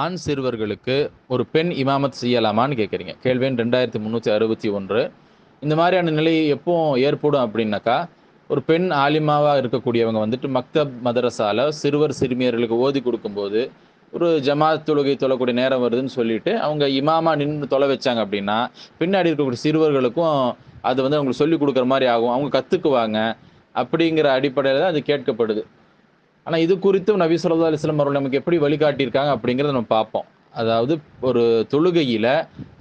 ஆண் சிறுவர்களுக்கு ஒரு பெண் இமாமத் செய்யலாமான்னு கேட்குறீங்க கேள்வி ரெண்டாயிரத்தி முந்நூற்றி அறுபத்தி ஒன்று. இந்த மாதிரியான நிலை எப்போ ஏற்படும் அப்படின்னாக்கா ஒரு பெண் ஆலிமாவாக இருக்கக்கூடியவங்க வந்துட்டு மக்தப் மதரசால சிறுவர் சிறுமியர்களுக்கு ஓதி கொடுக்கும்போது ஒரு ஜமாத் தொழுகை தொழக்கூடிய நேரம் வருதுன்னு சொல்லிட்டு அவங்க இமாமா நின்று தொலை வச்சாங்க அப்படின்னா பின்னாடி இருக்கக்கூடிய சிறுவர்களுக்கும் அது வந்து அவங்களுக்கு சொல்லிக் கொடுக்குற மாதிரி ஆகும். அவங்க கற்றுக்குவாங்க அப்படிங்கிற அடிப்படையில் தான் அது கேட்கப்படுது. ஆனால் இது குறித்தும் நபி சொல்லா அலிஸ்லாம் அவர்கள் நமக்கு எப்படி வழிகாட்டியிருக்காங்க அப்படிங்கிறத நம்ம பார்ப்போம். அதாவது ஒரு தொழுகையில்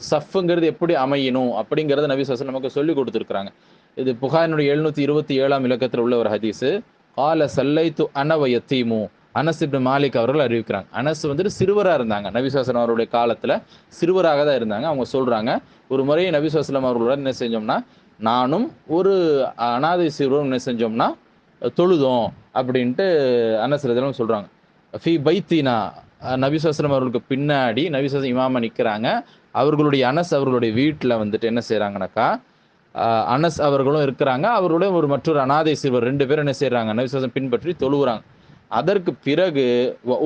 சஃப்புங்கிறது எப்படி அமையணும் அப்படிங்கிறத நபி சொல்லா நமக்கு சொல்லி கொடுத்துருக்குறாங்க. இது புகாரினுடைய எழுநூற்றி இருபத்தி ஏழாம் இலக்கத்தில் உள்ள ஒரு ஹதீஸு. கால சல்லை து அனவ யத்தீமு. அனஸ் இப்னு மாலிக் அவர்கள் அறிவிக்கிறாங்க. அனஸ் வந்துட்டு சிறுவராக இருந்தாங்க. நபிசாசனம் அவருடைய காலத்தில் சிறுவராக தான் இருந்தாங்க. அவங்க சொல்கிறாங்க ஒரு முறை நபிசாஸ்லம் அவர்களுடன் என்ன செஞ்சோம்னா நானும் ஒரு அனாதை சிறுவரும் என்ன செஞ்சோம்னா தொழுதோம் அப்படின்ட்டு அன்னசிலதெல்லாம் சொல்கிறாங்க ஃபி பைத்தீனா நபிசாஸ்லம் அவர்களுக்கு பின்னாடி நபிசாஸ்லம் இமாமா நிற்கிறாங்க அவர்களுடைய அனஸ் அவர்களுடைய வீட்டில் வந்துட்டு என்ன செய்கிறாங்கனாக்கா அனஸ் அவர்களும் இருக்கிறாங்க. அவருடைய ஒரு மற்றொரு அனாதை சிறுவர் ரெண்டு பேரும் என்ன செய்கிறாங்க நபிசாசம் பின்பற்றி தொழுகிறாங்க அதற்கு பிறகு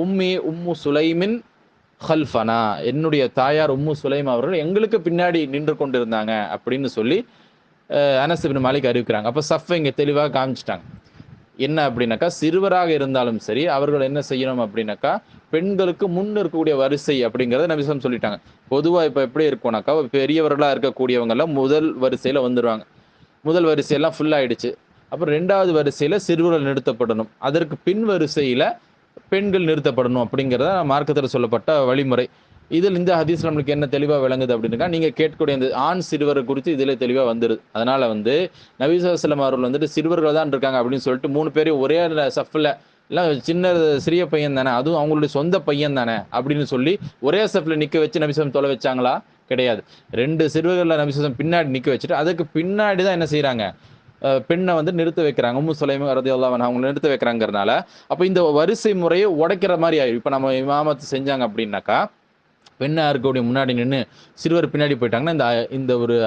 உம்மி உம்மு சுலைமின் ஹல்ஃபனா என்னுடைய தாயார் உம்மு சுலைம் அவர்கள் எங்களுக்கு பின்னாடி நின்று கொண்டிருந்தாங்க அப்படின்னு சொல்லி அனஸ் பின் மாலிக் அறிவிக்கிறாங்க. அப்போ சஃப் இங்கே தெளிவாக காமிச்சிட்டாங்க. என்ன அப்படின்னாக்கா சிறுவராக இருந்தாலும் சரி அவர்கள் என்ன செய்யணும் அப்படின்னாக்கா பெண்களுக்கு முன் இருக்கக்கூடிய வரிசை அப்படிங்கிறத நபிசம் சொல்லிட்டாங்க. பொதுவாக இப்போ எப்படி இருக்கும்னாக்கா பெரியவர்களாக இருக்கக்கூடியவங்கெல்லாம் முதல் வரிசையில் வந்துடுவாங்க முதல் வரிசையெல்லாம் ஃபுல் ஆயிடுச்சு. அப்புறம் ரெண்டாவது வரிசையில் சிறுவர்கள் நிறுத்தப்படணும். அதற்கு பின் வரிசையில் பெண்கள் நிறுத்தப்படணும் அப்படிங்கிறத மார்க்கத்தில் சொல்லப்பட்ட வழிமுறை. இதில் இந்த ஹதீஸ் நம்மளுக்கு என்ன தெளிவாக விளங்குது அப்படின்னா நீங்கள் கேட்கக்கூடிய இந்த ஆண் சிறுவர் குறித்து இதில் தெளிவாக வந்துடுது அதனால் வந்து நபீசல்லம் அவர்கள் வந்துட்டு சிறுவர்கள் தான் இருக்காங்க அப்படின்னு சொல்லிட்டு மூணு பேரையும் ஒரே சஃப்பில் இல்லை சின்ன சிறிய பையன் தானே அதுவும் அவங்களுடைய சொந்த பையன் தானே அப்படின்னு சொல்லி ஒரே சஃப்பில் நிற்க வச்சு நபிசம் தொலை வச்சாங்களா? கிடையாது. ரெண்டு சிறுவர்களில் நபிசம் பின்னாடி நிற்க வச்சுட்டு அதுக்கு பின்னாடி தான் என்ன செய்கிறாங்க பெண்ணை வந்து நிறுத்த வைக்கிறாங்க. உம்மு சுலைமு ரதி அல்லாவன் அவங்களை நிறுத்த வைக்கிறாங்கிறனால அப்போ இந்த வரிசை முறையை உடைக்கிற மாதிரி ஆயிடும். இப்போ நம்ம இமாமத்து செஞ்சாங்க அப்படின்னாக்கா பெண்ணாக இருக்கக்கூடிய முன்னாடி நின்று சிறுவர் பின்னாடி போயிட்டாங்கன்னா இந்த இந்த ஒரு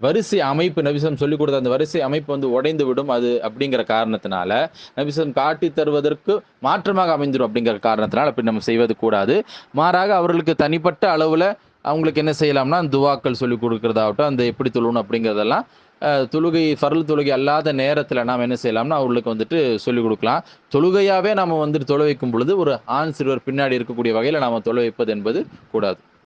வரிசை அமைப்பு நபிசம் சொல்லிக் கொடுத்த அந்த வரிசை அமைப்பு வந்து உடைந்து விடும் அது அப்படிங்கிற காரணத்தினால நபிசம் காட்டி தருவதற்கு மாற்றமாக அமைந்துடும் அப்படிங்கிற காரணத்தினால அப்படி நம்ம செய்வது கூடாது. மாறாக அவர்களுக்கு தனிப்பட்ட அளவில் அவங்களுக்கு என்ன செய்யலாம்னா துவாக்கள் சொல்லி கொடுக்குறதாகட்டும் அந்த எப்படி தொழணும் அப்படிங்கிறதெல்லாம் தொழுகை ஃபரல் தொழுகை அல்லாத நேரத்தில் நாம் என்ன செய்யலாம்னா அவர்களுக்கு வந்துட்டு சொல்லிக் கொடுக்கலாம். தொழுகையாகவே நாம் வந்துட்டு தொலை வைக்கும் பொழுது ஒரு ஆண் சிறுவர் பின்னாடி இருக்கக்கூடிய வகையில் நாம் தொலை வைப்பது என்பது கூடாது.